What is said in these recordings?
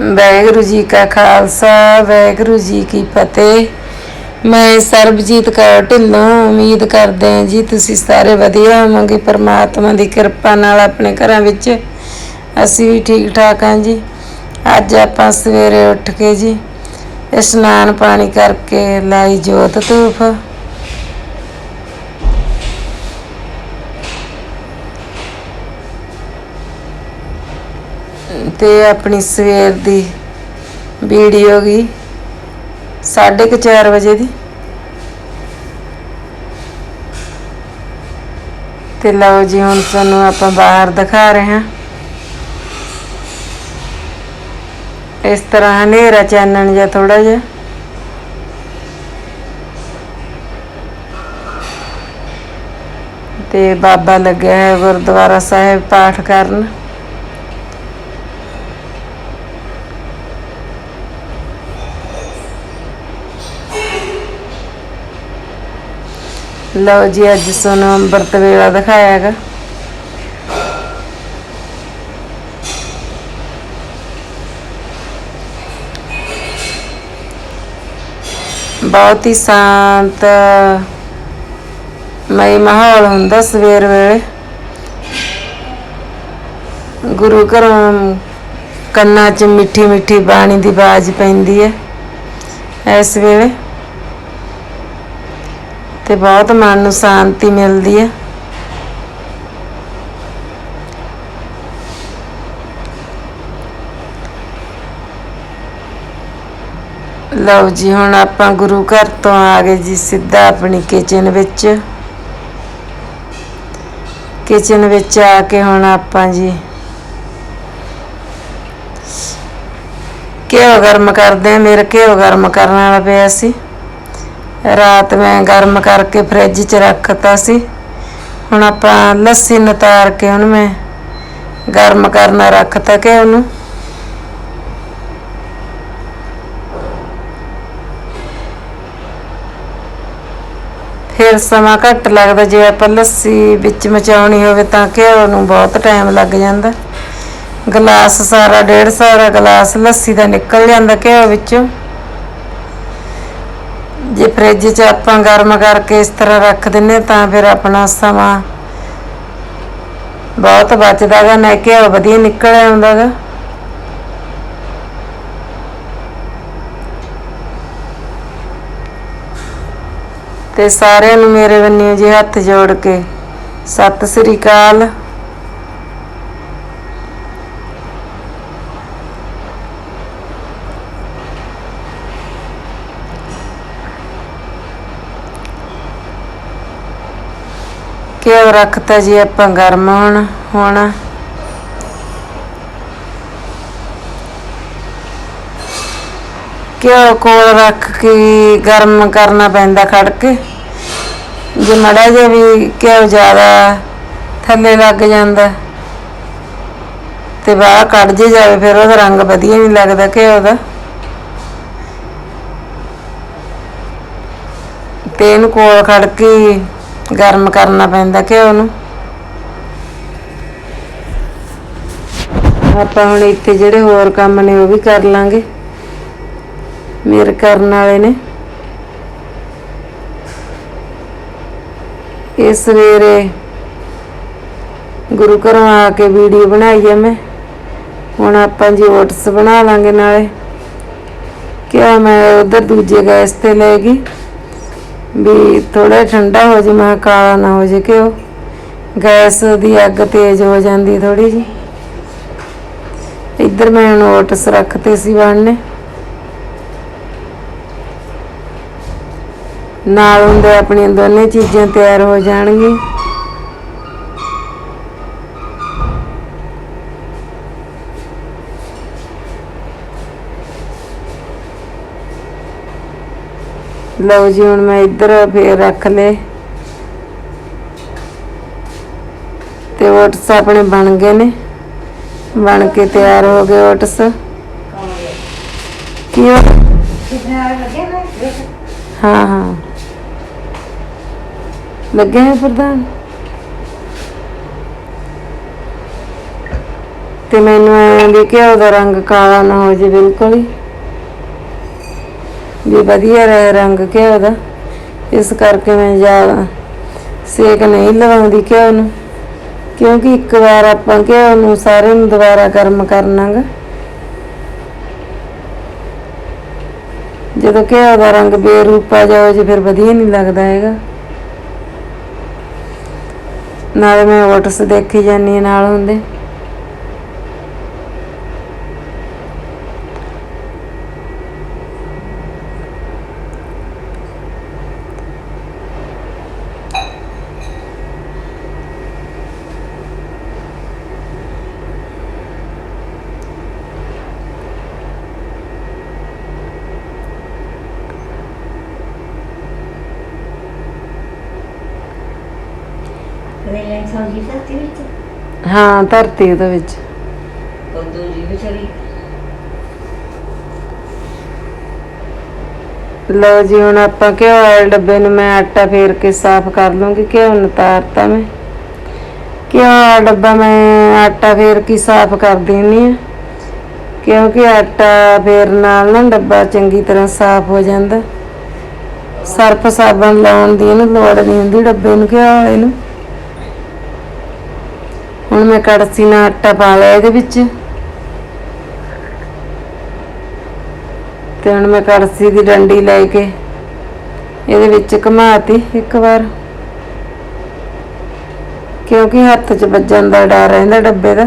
ਵਾਹਿਗੁਰੂ ਜੀ ਕਾ ਖਾਲਸਾ, ਵਾਹਿਗੁਰੂ ਜੀ ਕੀ ਫਤਿਹ। ਮੈਂ ਸਰਬਜੀਤ ਕੌਰ ਢਿੱਲੋਂ ਉਮੀਦ ਕਰਦੇ ਹਾਂ ਜੀ ਤੁਸੀਂ ਸਾਰੇ ਵਧੀਆ ਹੋਵੋਗੇ। ਪਰਮਾਤਮਾ ਦੀ ਕਿਰਪਾ ਨਾਲ ਆਪਣੇ ਘਰਾਂ ਵਿੱਚ ਅਸੀਂ ਵੀ ਠੀਕ ਠਾਕ ਹਾਂ ਜੀ। ਅੱਜ ਆਪਾਂ ਸਵੇਰੇ ਉੱਠ ਕੇ ਜੀ ਇਸ਼ਨਾਨ ਪਾਣੀ ਕਰਕੇ ਲਾਈ ਜੋਤ ਧੂਫ ਤੇ ਆਪਣੀ ਸਵੇਰ ਦੀ ਵੀਡੀਓ ਗਈ 4:30 ਵਜੇ ਦੀ। ਤੇ ਲਓ ਜੀ, ਹੁਣ ਤੁਹਾਨੂੰ ਆਪਾਂ ਬਾਹਰ ਦਿਖਾ ਰਹੇ ਹਾਂ। ਇਸ ਤਰ੍ਹਾਂ ਹਨੇਰਾ ਚਾਨਣ ਜਿਹਾ ਥੋੜਾ ਜਿਹਾ। ਤੇ ਬਾਬਾ ਲੱਗਿਆ ਹੈ ਗੁਰਦੁਆਰਾ ਸਾਹਿਬ ਪਾਠ ਕਰਨ। ਲਓ ਜੀ, ਅੱਜ ਸਾਨੂੰ ਅੰਮ੍ਰਿਤ ਵੇਲਾ ਦਿਖਾਇਆ ਹੈਗਾ। ਬਹੁਤ ਹੀ ਸ਼ਾਂਤ ਮਈ ਮਾਹੌਲ ਹੁੰਦਾ ਸਵੇਰ ਵੇਲੇ। ਗੁਰੂ ਘਰੋਂ ਕੰਨਾਂ 'ਚ ਮਿੱਠੀ ਮਿੱਠੀ ਬਾਣੀ ਦੀ ਬਾਜ਼ ਪੈਂਦੀ ਹੈ ਇਸ ਵੇਲੇ। ਤੇ ਬਹੁਤ ਮਨ ਨੂੰ ਸ਼ਾਂਤੀ ਮਿਲਦੀ ਹੈ। ਲਓ ਜੀ, ਹੁਣ ਆਪਾਂ ਗੁਰੂ ਘਰ ਤੋਂ ਆ ਗਏ ਜੀ, ਸਿੱਧਾ ਆਪਣੀ ਕਿਚਨ ਵਿੱਚ। ਕਿਚਨ ਵਿੱਚ ਆ ਕੇ ਹੁਣ ਆਪਾਂ ਜੀ ਘਿਓ ਗਰਮ ਕਰਦੇ ਆ ਮੇਰਾ ਘਿਓ ਗਰਮ ਕਰਨ ਵਾਲਾ ਪਿਆ ਸੀ। ਰਾਤ ਮੈਂ ਗਰਮ ਕਰਕੇ ਫ੍ਰਿਜ 'ਚ ਰੱਖਤਾ ਸੀ। ਹੁਣ ਆਪਾਂ ਲੱਸੀ ਨਤਾਰ ਕੇ ਉਹਨੂੰ ਮੈਂ ਗਰਮ ਕਰਨਾ ਰੱਖਤਾ ਕਿ ਉਹਨੂੰ। ਫਿਰ ਸਮਾਂ ਘੱਟ ਲੱਗਦਾ, ਜੇ ਆਪਾਂ ਲੱਸੀ ਵਿੱਚ ਮਚਾਉਣੀ ਹੋਵੇ ਤਾਂ ਘਿਓ ਨੂੰ ਬਹੁਤ ਟਾਈਮ ਲੱਗ ਜਾਂਦਾ। ਗਲਾਸ ਸਾਰਾ, ਡੇਢ ਸਾਰਾ ਗਲਾਸ ਲੱਸੀ ਦਾ ਨਿਕਲ ਜਾਂਦਾ ਘਿਓ ਵਿੱਚੋਂ। ਜੇ ਫ੍ਰਿਜ 'ਚ ਆਪਾਂ ਗਰਮ ਕਰਕੇ ਇਸ ਤਰ੍ਹਾਂ ਰੱਖ ਦਿੰਨੇ ਤਾਂ ਫਿਰ ਆਪਣਾ ਸਮਾਂ ਬਹੁਤ ਬਚਦਾ ਗਾ, ਨਾ ਘਿਓ ਵਧੀਆ ਨਿਕਲ ਆਉਂਦਾ ਗਾ। ਤੇ ਸਾਰਿਆਂ ਨੂੰ ਮੇਰੇ ਬੰਨਿਓ ਜੀ ਹੱਥ ਜੋੜ ਕੇ ਸਤਿ ਸ੍ਰੀ ਅਕਾਲ। ਘਿਓ ਰੱਖਤਾ ਜੀ, ਆਪਾਂ ਗਰਮ ਹੁਣ, ਹੋਣਾ। ਘਿਓ ਕੋਲ ਰੱਖ ਕੇ ਗਰਮ ਕਰਨਾ ਪੈਂਦਾ ਖੜ ਕੇ ਜੇ ਮੜਾ ਜੇ ਵੀ ਘਿਓ ਜ਼ਿਆਦਾ ਥੱਲੇ ਲੱਗ ਜਾਂਦਾ ਤੇ ਬਾਹਰ ਕੱਢ ਜੇ ਜਾਵੇ, ਫਿਰ ਉਹਦਾ ਰੰਗ ਵਧੀਆ ਨਹੀਂ ਲੱਗਦਾ ਘਿਓ ਦਾ। ਤੇ ਇਹਨੂੰ ਕੋਲ ਖੜ ਕੇ ਗਰਮ ਕਰਨਾ ਪੈਂਦਾ ਘਿਓ ਨੂੰ। ਆਪਾਂ ਹੁਣ ਇੱਥੇ ਜਿਹੜੇ ਹੋਰ ਕੰਮ ਨੇ ਉਹ ਵੀ ਕਰ ਲਾਂਗੇ। ਮੇਰੇ ਕਰਨ ਵਾਲੇ ਨੇ। ਇਹ ਸਵੇਰੇ ਗੁਰੂ ਘਰੋਂ ਆ ਕੇ ਵੀਡੀਓ ਬਣਾਈ ਹੈ ਮੈਂ। ਹੁਣ ਆਪਾਂ ਜੀ ਓਟਸ ਬਣਾ ਲਾਂਗੇ ਨਾਲੇ। ਕਿਹਾ ਮੈਂ ਉਧਰ ਦੂਜੇ ਗੈਸ ਤੇ ਲੈ ਗਈ। ਵੀ ਥੋੜਾ ਠੰਡਾ ਹੋ ਜੇ, ਮੈਂ ਕਾਲਾ ਨਾ ਹੋ ਜੇ ਕਿ ਗੈਸ ਦੀ ਅੱਗ ਤੇਜ਼ ਹੋ ਜਾਂਦੀ ਥੋੜੀ ਜੀ। ਇੱਧਰ ਮੈਂ ਹੁਣ ਓਟਸ ਰੱਖਤੇ ਸੀ ਬਣਨੇ। ਨਾਲ ਹੁੰਦੇ ਆਪਣੀਆਂ ਦੋਨੇ ਚੀਜ਼ਾਂ ਤਿਆਰ ਹੋ ਜਾਣਗੀਆਂ। ਲਓ ਜੀ, ਹੁਣ ਮੈਂ ਇੱਧਰ ਫੇਰ ਰੱਖ ਲਏ। ਤੇ ਓਟਸ ਆਪਣੇ ਬਣ ਗਏ ਨੇ। ਬਣ ਕੇ ਤਿਆਰ ਹੋ ਗਏ ਓਟਸ। ਕੀ ਹਾਂ ਹਾਂ। ਲੱਗੇ ਹੈ ਪ੍ਰਧਾਨ? ਤੇ ਮੈਨੂੰ ਐਂ ਵੀ ਕਿ ਉਹਦਾ ਰੰਗ ਕਾਲਾ ਨਾ ਹੋ ਜੇ ਬਿਲਕੁਲ ਹੀ। ਵੀ ਵਧੀਆ ਰਹੇ ਰੰਗ ਘਿਓ ਦਾ। ਇਸ ਕਰਕੇ ਮੈਂ ਜ਼ਿਆਦਾ ਸੇਕ ਨਹੀਂ ਲਵਾਉਂਦੀ ਘਿਓ ਨੂੰ। ਕਿਉਂਕਿ ਇੱਕ ਵਾਰ ਆਪਾਂ ਘਿਓ ਨੂੰ ਸਾਰੇ ਨੂੰ ਦੁਬਾਰਾ ਗਰਮ ਕਰਨਾਗਾ। ਜਦੋਂ ਘਿਓ ਦਾ ਰੰਗ ਬੇਰੂਪਾ ਜਾਓ ਜੇ ਫਿਰ ਵਧੀਆ ਨਹੀਂ ਲੱਗਦਾ ਹੈਗਾ। ਨਾਲੇ ਮੈਂ ਵਟਸ ਦੇਖੀ ਜਾਂਦੀ ਹਾਂ ਨਾਲ ਹੁੰਦੇ ਵਿੱਚ? ਹਾਂ ਧਰਤੀ ਉਹਦੇ ਵਿੱਚ। ਵਿਚਾਰੀ। ਲਓ ਜੀ ਹੁਣ ਆਪਾਂ ਘਿਓ ਵਾਲੇ ਡੱਬੇ ਨੂੰ ਮੈਂ ਆਟਾ ਫੇਰ ਕੇ ਸਾਫ਼ ਕਰ ਲੂੰਗੀ ਘਿਓ ਨੂੰ ਤਾਰਤਾ ਮੈਂ। ਘਿਓ ਵਾਲਾ ਡੱਬਾ ਮੈਂ ਆਟਾ ਫੇਰ ਕੇ ਸਾਫ਼ ਕਰ ਦਿੰਨੀ ਆ। ਕਿਉਂਕਿ ਆਟਾ ਫੇਰ ਨਾਲ ਨਾ ਡੱਬਾ ਚੰਗੀ ਤਰ੍ਹਾਂ ਸਾਫ਼ ਹੋ ਜਾਂਦਾ। ਸਰਫ ਸਾਬਣ ਲਾਉਣ ਦੀ ਇਹਨੂੰ ਲੋੜ ਨਹੀਂ ਹੁੰਦੀ ਡੱਬੇ ਨੂੰ ਘਿਓ ਵਾਲੇ ਨੂੰ। ਹੁਣ ਮੈਂ ਕੜਸੀ ਨਾਲ ਆਟਾ ਪਾ ਲਿਆ ਇਹਦੇ ਵਿੱਚ। ਤੇ ਹੁਣ ਮੈਂ ਕੜਸੀ ਦੀ ਡੰਡੀ ਲੈ ਕੇ ਇਹਦੇ ਵਿੱਚ ਘੁਮਾਤੀ ਇੱਕ ਵਾਰ। ਕਿਉਂਕਿ ਹੱਥ 'ਚ ਵੱਜਣ ਦਾ ਡਰ ਰਹਿੰਦਾ ਡੱਬੇ ਦਾ।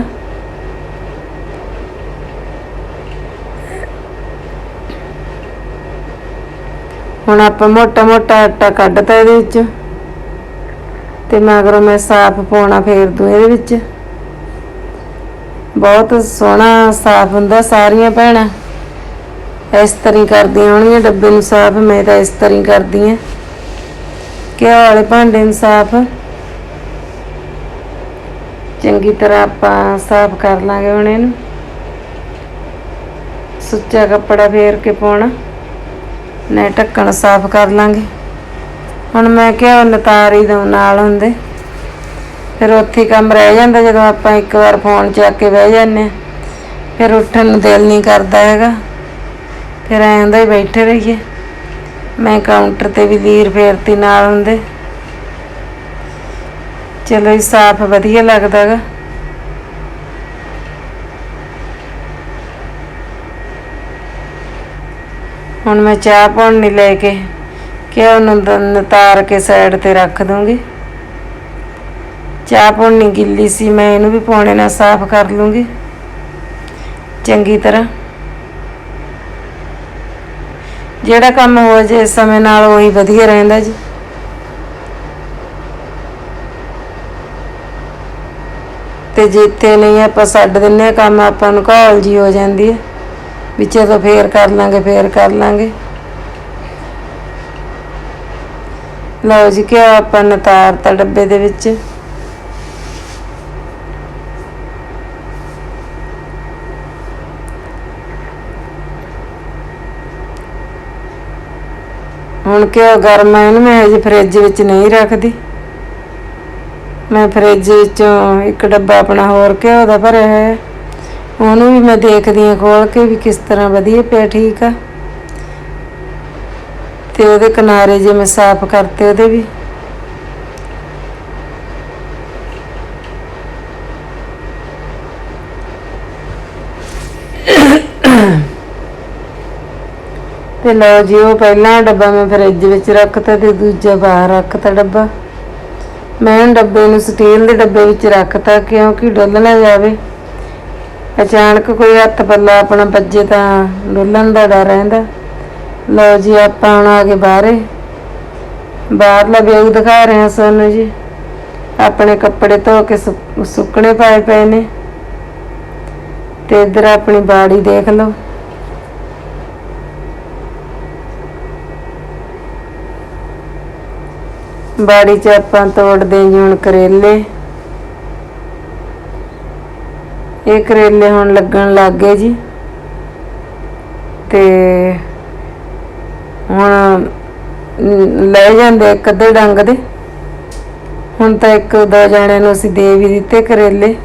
ਹੁਣ ਆਪਾਂ ਮੋਟਾ ਮੋਟਾ ਆਟਾ ਕੱਢਤਾ ਇਹਦੇ ਵਿੱਚ। ਤੇ ਮਗਰੋਂ ਮੈਂ ਸਾਫ਼ ਪਾਉਣਾ ਫੇਰ ਦੂੰ ਇਹਦੇ ਵਿੱਚ। ਬਹੁਤ ਸੋਹਣਾ ਸਾਫ਼ ਹੁੰਦਾ ਸਾਰੀਆਂ ਭੈਣਾਂ। ਇਸ ਤਰ੍ਹਾਂ ਹੀ ਕਰਦੀਆਂ ਹੋਣਗੀਆਂ ਡੱਬੇ ਨੂੰ ਸਾਫ਼, ਮੈਂ ਤਾਂ ਇਸ ਤਰ੍ਹਾਂ ਹੀ ਕਰਦੀ ਆ ਘਿਓ ਵਾਲੇ ਭਾਂਡੇ ਨੂੰ ਸਾਫ਼। ਚੰਗੀ ਤਰ੍ਹਾਂ ਆਪਾਂ ਸਾਫ਼ ਕਰ ਲਾਂਗੇ ਹੁਣ ਇਹਨੂੰ। ਸੁੱਚਾ ਕੱਪੜਾ ਫੇਰ ਕੇ ਪਾਉਣਾ ਨਾ ਢੱਕਣ ਸਾਫ਼ ਕਰ ਲਾਂਗੇ। ਹੁਣ ਮੈਂ ਕਿਹਾ ਨਤਾਰ ਹੀ ਦਊ ਨਾਲ ਹੁੰਦੇ। ਫਿਰ ਉੱਥੇ ਕੰਮ ਰਹਿ ਜਾਂਦਾ ਜਦੋਂ ਆਪਾਂ ਇੱਕ ਵਾਰ ਫੋਨ ਚੱਕ ਕੇ ਬਹਿ ਜਾਂਦੇ ਫਿਰ ਉੱਠਣ ਨੂੰ ਦਿਲ ਨਹੀਂ ਕਰਦਾ ਹੈਗਾ। ਫਿਰ ਐਂ ਹੀ ਬੈਠੇ ਰਹੀਏ। ਮੈਂ ਕਾਊਂਟਰ ਤੇ ਵੀ ਲੀਰ ਫੇਰਤੀ ਨਾਲ ਹੁੰਦੇ। ਚਲੋ ਇਹ ਸਾਫ਼ ਵਧੀਆ ਲੱਗਦਾ ਹੈਗਾ। ਹੁਣ ਮੈਂ ਚਾਹ ਪਾਉਣ ਪਾਣੀ ਲੈ ਕੇ ਕਿਹਾ ਉਹਨੂੰ ਦ- ਨਤਾਰ ਕੇ ਸਾਈਡ ਤੇ ਰੱਖ ਦੂੰਗੀ। ਚਾਹ ਪਾਣੀ ਗਿੱਲੀ ਸੀ, ਮੈਂ ਇਹਨੂੰ ਵੀ ਪਾਉਣੇ ਨਾਲ ਸਾਫ਼ ਕਰ ਲੂੰਗੀ। ਚੰਗੀ ਤਰ੍ਹਾਂ। ਜਿਹੜਾ ਕੰਮ ਹੋ ਜੇ ਸਮੇਂ ਨਾਲ ਉਹੀ ਵਧੀਆ ਰਹਿੰਦਾ ਜੀ। ਤੇ ਜਿੱਥੇ ਨਹੀਂ ਆਪਾਂ ਛੱਡ ਦਿੰਨੇ ਆ, ਕੰਮ ਆਪਾਂ ਨੂੰ ਘਾਲ ਜੀ ਹੋ ਜਾਂਦੀ ਹੈ। ਵਿੱਚੇ ਤੋਂ ਫੇਰ ਕਰ ਲਾਂਗੇ, ਫੇਰ ਕਰ ਲਾਂਗੇ। ਲਓ ਜੀ, ਘਿਓ ਆਪਾਂ ਨੇ ਤਾਰਤਾ ਡੱਬੇ ਦੇ ਵਿੱਚ। ਹੁਣ ਘਿਓ ਗਰਮ ਹੈ ਇਹਨੂੰ ਮੈਂ ਹਜੇ ਫ੍ਰਿਜ ਵਿੱਚ ਨਹੀਂ ਰੱਖਦੀ। ਮੈਂ ਫ੍ਰਿਜ ਵਿੱਚੋਂ ਇੱਕ ਡੱਬਾ ਆਪਣਾ ਹੋਰ ਘਿਓ ਦਾ ਭਰਿਆ ਹੈ ਉਹਨੂੰ ਵੀ ਮੈਂ ਦੇਖਦੀ ਹਾਂ ਖੋਲ ਕੇ ਵੀ ਕਿਸ ਤਰ੍ਹਾਂ ਵਧੀਆ ਪਿਆ, ਠੀਕ ਆ। ਤੇ ਉਹਦੇ ਕਿਨਾਰੇ ਜੇ ਮੈਂ ਸਾਫ਼ ਕਰਤੇ ਉਹਦੇ ਵੀ। ਤੇ ਲਓ ਜੀ, ਉਹ ਪਹਿਲਾਂ ਡੱਬਾ ਮੈਂ ਫ੍ਰਿਜ ਵਿੱਚ ਰੱਖਤਾ ਤੇ ਦੂਜਾ ਬਾਹਰ ਰੱਖਤਾ ਡੱਬਾ। ਮੈਂ ਡੱਬੇ ਨੂੰ ਸਟੀਲ ਦੇ ਡੱਬੇ ਵਿੱਚ ਰੱਖਤਾ ਕਿਉਂਕਿ ਡੁੱਲ ਨਾ ਜਾਵੇ। ਅਚਾਨਕ ਕੋਈ ਹੱਥ ਪੱਲਾ ਆਪਣਾ ਵੱਜੇ ਤਾਂ ਡੁੱਲਣ ਦਾ ਡਰ ਰਹਿੰਦਾ। ਲਓ ਜੀ, ਆਪਾਂ ਹੁਣ ਆ ਗਏ ਬਾਹਰੇ। ਬਾਹਰਲਾ ਵਿਊ ਦਿਖਾ ਰਹੇ ਹਾਂ ਸਾਨੂੰ ਜੀ। ਆਪਣੇ ਕੱਪੜੇ ਧੋ ਕੇ ਸੁੱਕਣੇ ਪਾਏ ਪਏ ਨੇ। ਤੇ ਇੱਧਰ ਆਪਣੀ ਬਾੜੀ ਦੇਖ ਲਓ। ਬਾੜੀ 'ਚ ਆਪਾਂ ਤੋੜਦੇ ਹਾਂ ਹੁਣ ਕਰੇਲੇ। ਇਹ ਕਰੇਲੇ ਹੁਣ ਲੱਗਣ ਲੱਗ ਗਏ ਜੀ। ਤੇ ਹੁਣ ਲੈ ਜਾਂਦੇ ਇੱਕ ਅੱਧੇ ਡੰਗ ਦੇ। ਹੁਣ ਤਾਂ ਇੱਕ ਦੋ ਜਣਿਆਂ ਨੂੰ ਅਸੀਂ ਦੇ ਵੀ ਦਿੱਤੇ ਕਰੇਲੇ।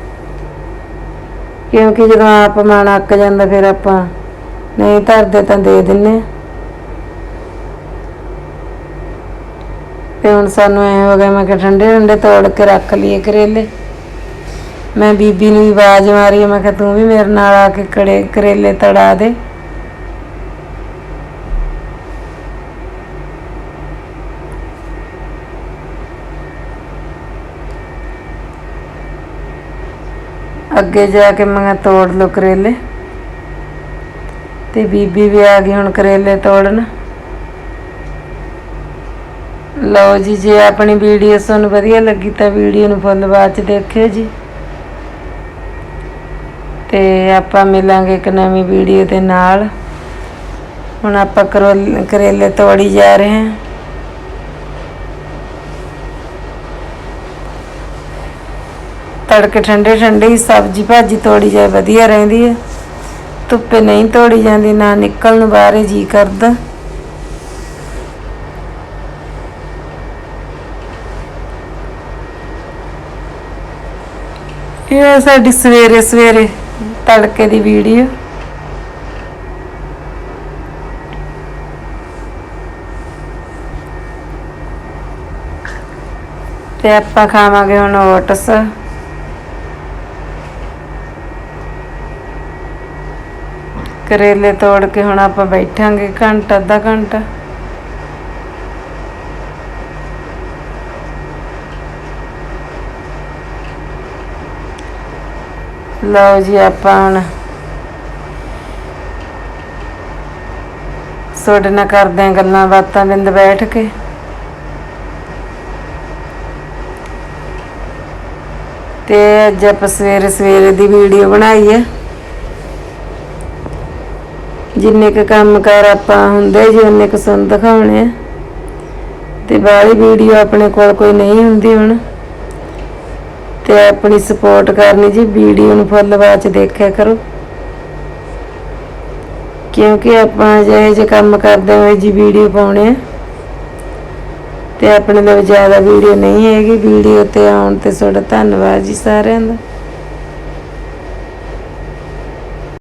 ਕਿਉਂਕਿ ਜਦੋਂ ਆਪ ਮਨ ਅੱਕ ਜਾਂਦਾ ਫਿਰ ਆਪਾਂ ਨਹੀਂ ਧਰਦੇ ਤਾਂ ਦੇ ਦਿੰਨੇ ਆ। ਤੇ ਹੁਣ ਸਾਨੂੰ ਐ ਹੋ ਗਿਆ, ਮੈਂ ਕਿ ਠੰਡੇ ਠੰਡੇ ਤੋੜ ਕੇ ਰੱਖ ਲਈਏ ਕਰੇਲੇ। ਮੈਂ ਬੀਬੀ ਨੂੰ ਵੀ ਆਵਾਜ਼ ਮਾਰੀ, ਮੈਂ ਕਿਹਾ ਤੂੰ ਵੀ ਮੇਰੇ ਨਾਲ ਆ ਕੇ ਕੜੇ ਕਰੇਲੇ ਤੜਾ ਦੇ। ਅੱਗੇ ਜਾ ਕੇ ਮੈਂ ਤੋੜ ਲੋ ਕਰੇਲੇ। ਤੇ ਬੀਬੀ ਵੀ ਆ ਗਈ ਹੁਣ ਕਰੇਲੇ ਤੋੜਨ। ਲਓ ਜੀ, ਜੇ ਆਪਣੀ ਵੀਡੀਓ ਤੁਹਾਨੂੰ ਵਧੀਆ ਲੱਗੀ ਤਾਂ ਵੀਡੀਓ ਨੂੰ ਫੁੱਲ ਬਾਅਦ ਚ ਦੇਖਿਓ ਜੀ। ਤੇ ਆਪਾਂ ਮਿਲਾਂਗੇ ਇੱਕ ਨਵੀਂ ਵੀਡੀਓ ਦੇ ਨਾਲ। ਹੁਣ ਆਪਾਂ ਕਰੋਲ- ਕਰੇਲੇ ਤੋੜੀ ਜਾ ਰਹੇ ਹਾਂ। ਤੜਕੇ ਠੰਡੇ ਠੰਡੇ ਹੀ ਸਬਜ਼ੀ ਭਾਜੀ ਤੋੜੀ ਜਾਏ ਵਧੀਆ ਰਹਿੰਦੀ ਹੈ। ਧੁੱਪੇ ਨਹੀਂ ਤੋੜੀ ਜਾਂਦੀ, ਨਾ ਨਿਕਲਣ ਨੂੰ ਬਾਹਰ ਜੀ ਕਰਦਾ। ਇਹ ਸਾਡੀ ਸਵੇਰੇ ਸਵੇਰੇ ਤੜਕੇ ਦੀ ਵੀਡੀਓ। ਤੇ ਆਪਾਂ ਖਾਵਾਂਗੇ ਹੁਣ ਓਟਸ। ਕਰੇਲੇ ਤੋੜ ਕੇ ਹੁਣ ਆਪਾਂ ਬੈਠਾਂਗੇ ਘੰਟਾ, ਅੱਧਾ ਘੰਟਾ। ਲਓ ਜੀ ਆਪਾਂ ਹੁਣ ਤੁਹਾਡੇ ਨਾਲ ਕਰਦੇ ਆਂ ਗੱਲਾਂ ਬਾਤਾਂ ਬਿੰਦ ਬੈਠ ਕੇ। ਤੇ ਅੱਜ ਆਪਾਂ ਸਵੇਰੇ ਸਵੇਰੇ ਦੀ ਵੀਡੀਓ ਬਣਾਈ ਹੈ। ਜਿੰਨੇ ਕ ਕੰਮ ਕਰ ਆਪਾਂ ਹੁੰਦੇ ਜੀ ਉਹਨੇ ਕ ਸੁਣ ਦਿਖਾਉਣੇ ਆ। ਤੇ ਬਾਹਲੀ ਵੀਡੀਓ ਆਪਣੇ ਕੋਲ ਕੋਈ ਨਹੀਂ ਹੁੰਦੀ ਹੁਣ। ਤੇ ਆਪਣੀ ਸਪੋਰਟ ਕਰਨੀ ਜੀ, ਵੀਡੀਓ ਨੂੰ ਫੁੱਲ ਬਾਅਦ ਚ ਦੇਖਿਆ ਕਰੋ। ਕਿਉਂਕਿ ਆਪਾਂ ਜਿਹੇ ਜਿਹੇ ਕੰਮ ਕਰਦੇ ਹੋਏ ਜੀ ਵੀਡੀਓ ਪਾਉਣੇ ਆ। ਤੇ ਆਪਣੇ ਲਈ ਜ਼ਿਆਦਾ ਵੀਡੀਓ ਨਹੀਂ ਹੈਗੀ। ਵੀਡੀਓ ਤੇ ਆਉਣ ਤੇ ਤੁਹਾਡਾ ਧੰਨਵਾਦ ਜੀ ਸਾਰਿਆਂ ਦਾ।